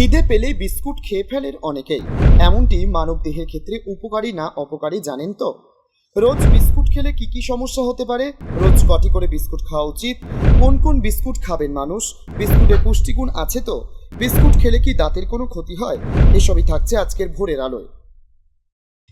খিদে পেলে বিস্কুট খেয়ে ফেলেন অনেকেই। এমনটি মানব দেহের ক্ষেত্রে উপকারী না অপকারী জানেন তো? রোজ বিস্কুট খেলে কি কি সমস্যা হতে পারে? রোজ কটি করে বিস্কুট খাওয়া উচিত? কোন কোন বিস্কুট খাবেন মানুষ? বিস্কুটে পুষ্টিগুণ আছে তো? বিস্কুট খেলে কি দাঁতের কোনো ক্ষতি হয়? এসবই থাকছে আজকের ভোরের আলোয়।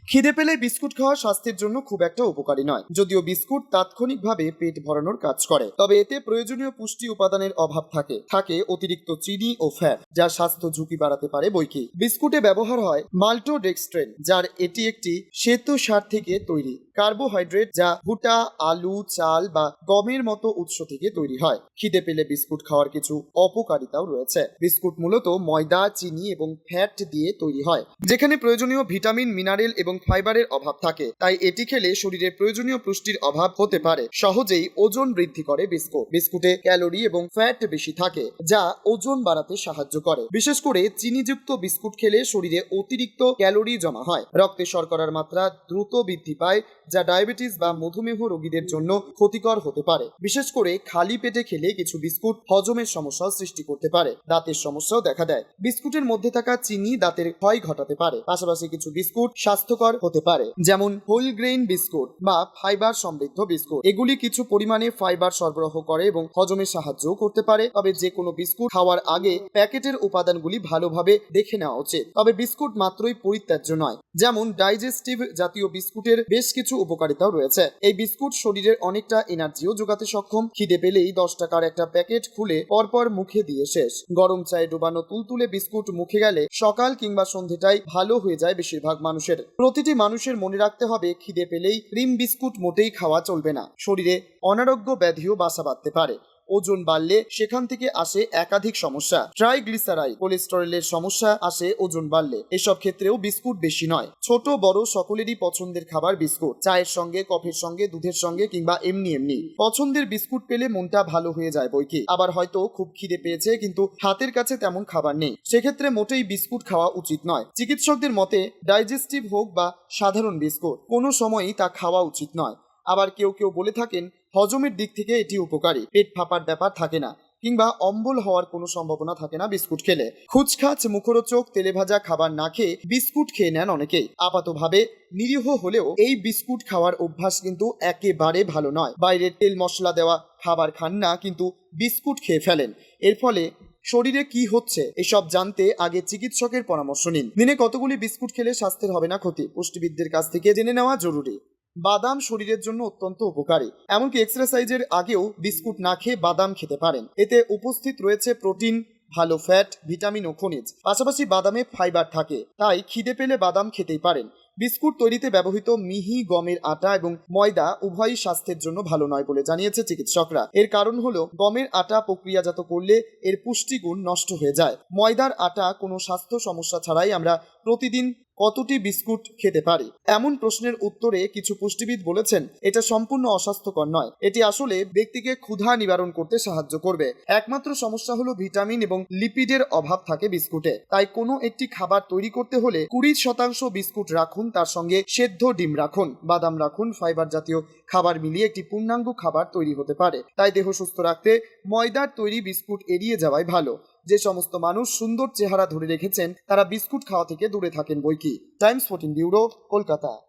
খিদে পেলে বিস্কুট খাওয়া স্বাস্থ্যের জন্য খুব একটা উপকারী নয়। যদিও বিস্কুট তাৎক্ষণিকভাবে পেট ভরানোর কাজ করে, তবে এতে প্রয়োজনীয় পুষ্টি উপাদানের অভাব থাকে। থাকে অতিরিক্ত চিনি ও ফ্যাট, যা স্বাস্থ্য ঝুঁকি বাড়াতে পারে বইকি বিস্কুটে ব্যবহার হয় মাল্টোডেক্সট্রেন, যার এটি একটি সেতু সার থেকে তৈরি। কার্বোহাইড্রেট যা ভুট্টা, আলু, চাল বা গমের মতো উৎস থেকে তৈরি হয়। খিদে পেলে বিস্কুট খাওয়ার কিছু অপকারিতাও রয়েছে। বিস্কুট মূলত ময়দা, চিনি এবং ফ্যাট দিয়ে তৈরি হয়, যেখানে প্রয়োজনীয় ভিটামিন, মিনারেল এবং ফাইবারের অভাব থাকে। তাই এটি খেলে শরীরে প্রয়োজনীয় পুষ্টির অভাব হতে পারে। সহজেই ওজন বৃদ্ধি করে বিস্কুট। বিস্কুটে ক্যালোরি এবং ফ্যাট বেশি থাকে, যা ওজন বাড়াতে সাহায্য করে। বিশেষ করে চিনিযুক্ত বিস্কুট খেলে শরীরে অতিরিক্ত ক্যালোরি জমা হয়। রক্তে শর্করার মাত্রা দ্রুত বৃদ্ধি পায় যা ডায়াবেটিস বা মধুমেহ রোগীদের জন্য ক্ষতিকর হতে পারে। বিশেষ করে খালি পেটে খেলে কিছু বিস্কুট হজমের সমস্যাও সৃষ্টি করতে পারে। দাঁতের সমস্যাও দেখা দেয়। বিস্কুটের মধ্যে থাকা চিনি দাঁতের ক্ষয় ঘটাতে পারে। পাশাপাশি কিছু বিস্কুট স্বাস্থ্যকর হতে পারে, যেমন হোল গ্রেইন বিস্কুট বা ফাইবার সমৃদ্ধ বিস্কুট। এগুলি কিছু পরিমাণে ফাইবার সরবরাহ করে এবং হজমে সাহায্যও করতে পারে। তবে যে কোনো বিস্কুট খাওয়ার আগে প্যাকেটের উপাদানগুলি ভালোভাবে দেখে নেওয়া উচিত। তবে বিস্কুট মাত্রই পরিত্যাজ্য নয়। যেমন ডাইজেস্টিভ জাতীয় বিস্কুটের বেশ কিছু উপকারিতাও রয়েছে। এই বিস্কুট শরীরের অনেকটা এনার্জিও যোগাতে সক্ষম। খিদে পেলেই দশ টাকার একটা প্যাকেট খুলে পরপর মুখে দিয়ে শেষ। গরম চায়ে ডোবানো তুলতুলে বিস্কুট মুখে গেলে সকাল কিংবা সন্ধেটাই ভালো হয়ে যায় বেশিরভাগ মানুষের। প্রতিটি মানুষের মনে রাখতে হবে, খিদে পেলেই ক্রিম বিস্কুট মোটেই খাওয়া চলবে না। শরীরে অনারোগ্য ব্যাধিও বাসা বাঁধতে পারে। ওজন বাড়লে সেখান থেকে আসে একাধিক সমস্যা। ট্রাইগ্লিসারাইড, কোলেস্টেরলের সমস্যা আসে ওজন বাড়লে। এসব ক্ষেত্রেও বিস্কুট বেশি নয়। ছোট, বড় সকলেরই পছন্দের খাবার বিস্কুট। চায়ের সঙ্গে, কফির সঙ্গে, দুধের সঙ্গে কিংবা এমনি এমনি। পছন্দের বিস্কুট পেলে মনটা ভালো হয়ে যায় বইকি। আবার হয়তো খুব খিদে পেয়েছে, কিন্তু হাতের কাছে তেমন খাবার নেই। সেক্ষেত্রে মোটেই বিস্কুট খাওয়া উচিত নয়। চিকিৎসকদের মতে, ডাইজেস্টিভ হোক বা সাধারণ বিস্কুট, কোনো সময়ই তা খাওয়া উচিত নয়। আবার কেউ কেউ বলে থাকেন হজমের দিক থেকে এটি উপকারী। পেট ফাঁপার ব্যাপার থাকে না, কিংবা অম্বল হওয়ার কোনো সম্ভাবনা থাকে না বিস্কুট খেলে। খুচখাচ মুখরোচক তেলে ভাজা খাবার না খেয়ে বিস্কুট খেয়ে নেন অনেকেই। আপাতভাবে নিরীহ হলেও এই বিস্কুট খাওয়ার অভ্যাস কিন্তু একেবারে ভালো নয়। বাইরের তেল মশলা দেওয়া খাবার খান না, কিন্তু বিস্কুট খেয়ে ফেলেন। এর ফলে শরীরে কি হচ্ছে এসব জানতে আগে চিকিৎসকের পরামর্শ নিন। দিনে কতগুলি বিস্কুট খেলে স্বাস্থ্যের হবে না ক্ষতি? পুষ্টিবিদদের কাছ থেকে জেনে নেওয়া জরুরি। বাদাম শরীরের জন্য অত্যন্ত উপকারী। এমনকি এক্সারসাইজের আগেও বিস্কুট না খেয়ে বাদাম খেতে পারেন। এতে উপস্থিত রয়েছে প্রোটিন, ভালো ফ্যাট, ভিটামিন ও খনিজ। পাশাপাশি বাদামে ফাইবার থাকে, তাই খিদে পেলে বাদাম খেতেই পারেন। বিস্কুট তৈরিতে ব্যবহৃত মিহি গমের আটা এবং ময়দা উভয়ই স্বাস্থ্যের জন্য ভালো নয় বলে জানিয়েছে চিকিৎসকরা। এর কারণ হলো, গমের আটা প্রক্রিয়াজাত করলে এর পুষ্টিগুণ নষ্ট হয়ে যায়। ময়দার আটা কোনো স্বাস্থ্য সমস্যা ছাড়াই আমরা প্রতিদিন কতটি বিস্কুট খেতে পারি? এমন প্রশ্নের উত্তরে কিছু পুষ্টিবিদ বলেছেন, এটা সম্পূর্ণ অস্বাস্থ্যকর নয়। এটি আসলে ব্যক্তিকে ক্ষুধা নিবারণ করতে সাহায্য করবে। একমাত্র সমস্যা হলো ভিটামিন এবং লিপিডের অভাব থাকে বিস্কুটে। তাই কোনো একটি খাবার তৈরি করতে হলে কুড়ি শতাংশ বিস্কুট রাখুন, তার সঙ্গে সেদ্ধ ডিম রাখুন, বাদাম রাখুন, ফাইবার জাতীয় খাবার মিলিয়ে একটি পূর্ণাঙ্গ খাবার তৈরি হতে পারে। তাই দেহ সুস্থ রাখতে ময়দার তৈরি বিস্কুট এড়িয়ে যাওয়াই ভালো। যে সমস্ত মানুষ সুন্দর চেহারা ধরে রেখেছেন, তারা বিস্কুট খাওয়া থেকে দূরে থাকেন বইকি। Times fourteen bureau, Kolkata.